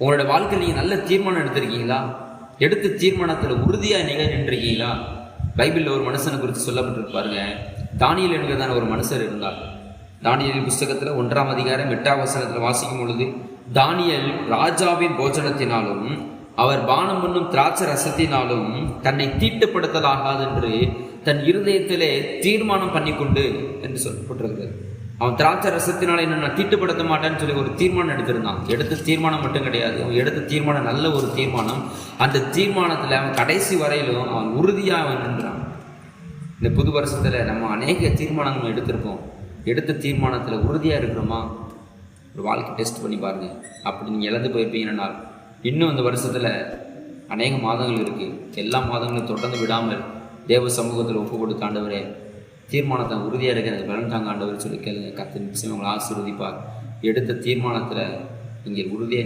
உங்களோட வாழ்க்கையில் நீங்கள் நல்ல தீர்மானம் எடுத்திருக்கீங்களா? எடுத்த தீர்மானத்தில் உறுதியாக நீங்கள் நின்றுருக்கீங்களா? பைபிளில் ஒரு மனுஷனை குறித்து சொல்லப்பட்டிருக்கு பாருங்க. தானியல் என்கிறதான ஒரு மனுஷர் இருந்தார். தானியல் புஸ்தகத்தில் ஒன்றாம் அதிகாரம் எட்டாம் வசனத்தில் வாசிக்கும் பொழுது தானியல் ராஜாவின் போஜனத்தினாலும் அவர் பானம் பண்ணும் திராட்சை ரசத்தினாலும் தன்னை தீட்டுப்படுத்தலாகாது என்று தன் இருதயத்திலே தீர்மானம் பண்ணிக்கொண்டு என்று சொல்லப்பட்டிருக்கிறது. அவன் திராட்சை ரசத்தினால என்ன நான் தீட்டுப்படுத்த மாட்டேன்னு சொல்லி ஒரு தீர்மானம் எடுத்திருந்தான். எடுத்த தீர்மானம் மட்டும் கிடையாது. அவன் எடுத்த தீர்மானம் நல்ல ஒரு தீர்மானம். அந்த தீர்மானத்தில் அவன் கடைசி வரையிலும் அவன் உறுதியாக அவன் நின்றான். இந்த புது வருஷத்தில் நம்ம அநேக தீர்மானங்கள் எடுத்திருப்போம். எடுத்த தீர்மானத்தில் உறுதியாக இருக்கிறோமா? ஒரு வாழ்க்கை டெஸ்ட் பண்ணி பாருங்கள் அப்படி நீங்கள் இழந்து போயிருப்பீங்கன்னா இன்னும் அந்த வருஷத்தில் அநேக மாதங்கள் இருக்குது எல்லா மாதங்களும் தொடர்ந்து விடாமல் தேவ சமூகத்தில் ஒப்பு கொடுத்தாண்டவரே தீர்மானத்தை உறுதியாக இருக்கிற பதினெட்டாம் ஆண்டவர் சொல்லி கேளுங்க. கத்தின் விஷயம் உங்களை ஆசீர்வதிப்பார். எடுத்த தீர்மானத்தில் நீங்கள் உறுதியாக